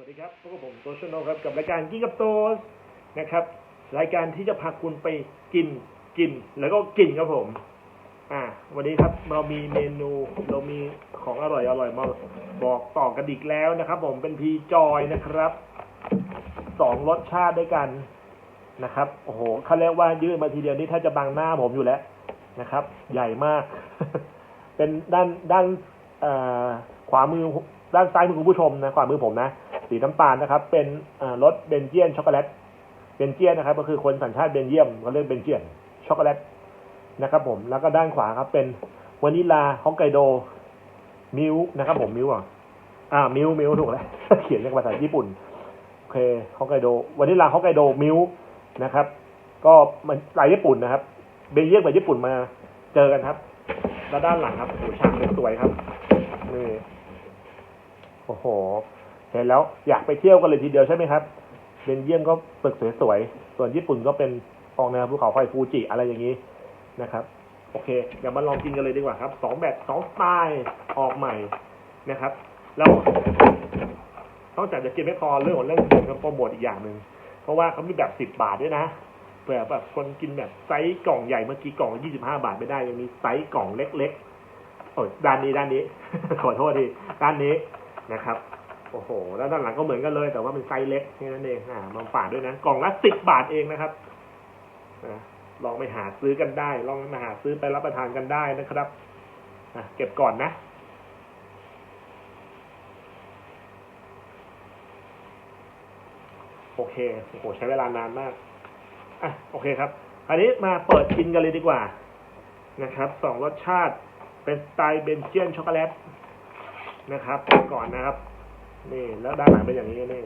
วัสดีครับพบกับผมโตชโนครับกับรายการกินกับโตสนะครับ รายการที่จะพาคุณไปกินกินแล้วก็กินครับผม อ่า วันนี้ครับเรามีเมนูเรามีของอร่อยอร่อยมาบอกต่อกันอีกแล้วนะครับ ผมเป็นพีจอยนะครับสองรสชาติด้วยกันนะครับโอ้โหเขาเรียกว่ายืดมาทีเดียวนี่ถ้าจะบังหน้าผมอยู่แล้วนะครับ ใหญ่มาก เป็นด้านด้านขวามือด้านซ้ายมือคุณผู้ชมนะขวามือผมนะ สีน้ำตาลนะครับ เป็นรสเบนเจียนช็อกโกแลตเบนเจียนนะครับ ก็คือคนสัญชาติเบนเยียมเขาเรียกเบนเจียนช็อกโกแลตนะครับ ผมแล้วก็ด้านขวาครับ เป็นวานิลาฮอกไกโดมิลนะครับผมมิลอะอ่ามิลมิลถูกแล้วเขียนเป็นภาษาญี่ปุ่นโอเคฮอกไกโดวานิลาฮอกไกโดมิลนะครับ ก็มันลายญี่ปุ่นนะครับ เบนเยียมกับญี่ปุ่นมาเจอกันครับ แล้วด้านหลังครับโอ้โหฉากสวยครับนี่โอ้โห เห็นแล้วอยากไปเที่ยวกันเลยทีเดียวใช่ไหมครับเบนเยียมก็ตึกสวยๆ ส่วนญี่ปุ่นก็เป็นออกแนวภูเขาไฟฟูจิอะไรอย่างนี้นะครับ โอเคเดี๋ยวมาลองกินกันเลยดีกว่าครับสองแบบสองสไตล์ออกใหม่นะครับ แล้วนอกจากจะกินไม่พอเรื่องของเรื่องกินก็โปรโมทอีกอย่างหนึ่งเพราะว่าเขามีแบบสิบบาทด้วยนะเผื่อแบบคนกินแบบไซส์กล่องใหญ่เมื่อกี้กล่องยี่สิบห้าบาทไม่ได้ยังมีไซส์กล่องเล็กๆโอ้ด้านนี้ด้านนี้ ขอโทษทีด้านนี้นะครับ โอ้โห แล้วด้านหลังก็เหมือนกันเลย แต่ว่าเป็นไซส์เล็กแค่นั้นเองอ่ามาฝากด้วยนะ กล่องละสิบบาทเองนะครับนะลองไปหาซื้อกันได้ ลองมาหาซื้อไปรับประทานกันได้นะครับอะเก็บก่อนนะโอเค โอ้โห ใช้เวลานานมาก อะ โอเคครับ อันนี้มาเปิดกินกันเลยดีกว่า นะครับ สองรสชาติ เป็นสไตล์เบนเจียนช็อกโกแลต นะครับ ก่อนนะครับ นี่แล้วด้านหลังเป็นอย่างนี้นี่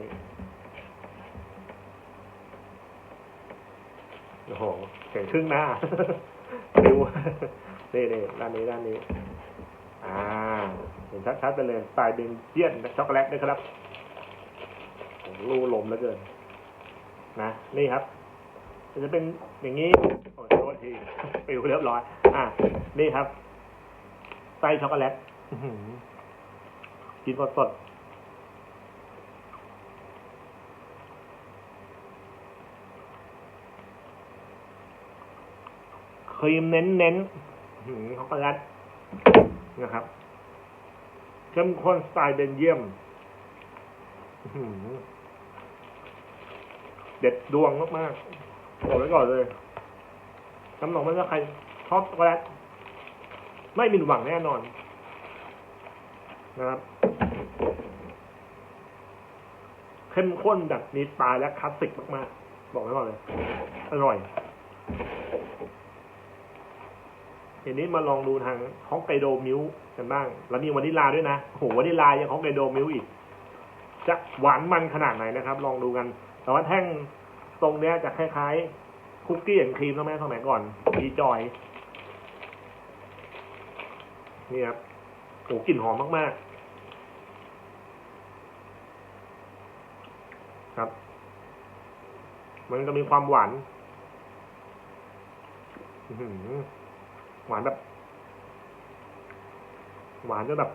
โอ้โหเห็นครึ่งหน้าดูนี่นี่ด้านนี้ด้านนี้ อ่า เห็นชัดๆไปเลยสไตล์เบนเจียนช็อกโกแลตนะครับโอ้โหรูลมเหลือเกิน นะ นี่ครับจะเป็นอย่างนี้โอ้โทษทีปิวเรียบร้อย อะ นี่ครับไส้ช็อกโกแลตกินสดๆ ครีมเน้นเน้นๆอื้อหือช็อกโกแลตนะครับเข้มข้นสไตล์เบนเยี่ยมเด็ดดวงมากๆบอกไว้ก่อนเลยน้ำหนองไม่ว่าใครชอบช็อกโกแลตไม่มีหวังแน่นอน นะครับ เข้มข้นแบบมีปลายและคลาสสิกมาก ๆ บอกไว้ก่อนเลย อร่อย ทีนี้มาลองดูทางฮอกไกโดมิลกันบ้าง แล้วมีวานิลลาด้วยนะโหวานิลลายังฮอกไกโดมิลอีก จะหวานมันขนาดไหนนะครับ ลองดูกัน แต่ว่าแท่งตรงเนี้ยจะคล้ายๆ คุกกี้แอนด์ครีมต้องแม่สมัยก่อนมีจอย นี่ครับโอ้กลิ่นหอมมากๆ ครับ มันจะมีความหวาน อื หวานแบบ หวานจนแบบ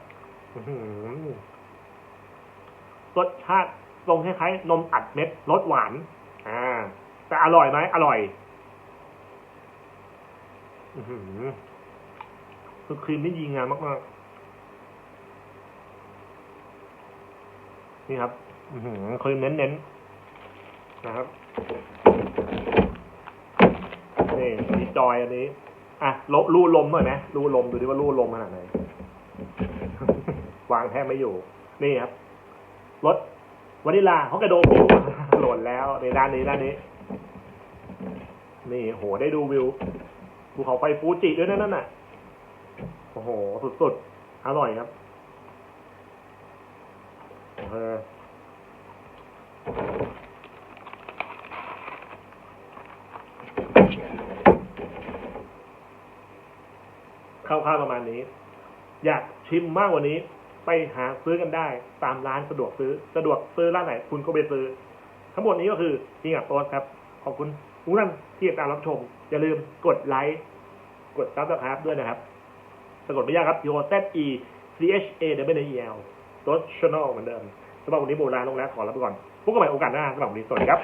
รสชาติตรงคล้ายๆนมอัดเม็ดรสหวาน อ่า แต่อร่อยไหมอร่อยอือคือครีมนี่ดีงามมากๆ นี่ครับ อือครีมเน้นๆ นะครับ นี่มีจอยอันนี้ อะลรูลมหน่อยไหมรูลมดูดิว่ารูลมขนาดไหน วางแทบไม่อยู่ นี่ครับรถวานิลาเขากระโดดวิวโหล่นแล้วในด้านนี้ด้านนี้ นี่โหได้ดูวิวภูเขาไฟฟูจิด้วยนะนั่นน่ะโอ้โหสุดๆอร่อยครับโอเค คร่าวๆประมาณนี้ อยากชิมมากกว่านี้ ไปหาซื้อกันได้ตามร้านสะดวกซื้อสะดวกซื้อร้านไหน คุณก็ไปซื้อ ทั้งหมดนี้ก็คือจริงกับโต๊ะครับ ขอบคุณทุกท่านที่ติดตามรับชม อย่าลืมกดไลค์กดซับสไครป์ด้วยนะครับสะกดไม่ยากครับ T O Z E C H A W N E L โต๊ะช n น l เหมือนเดิมสำหรับวันนี้โบราณลงแล้วขอลาไปก่อนพบกันใหม่โอกาสหน้าสำหรับวันนี้สวัสดีครับ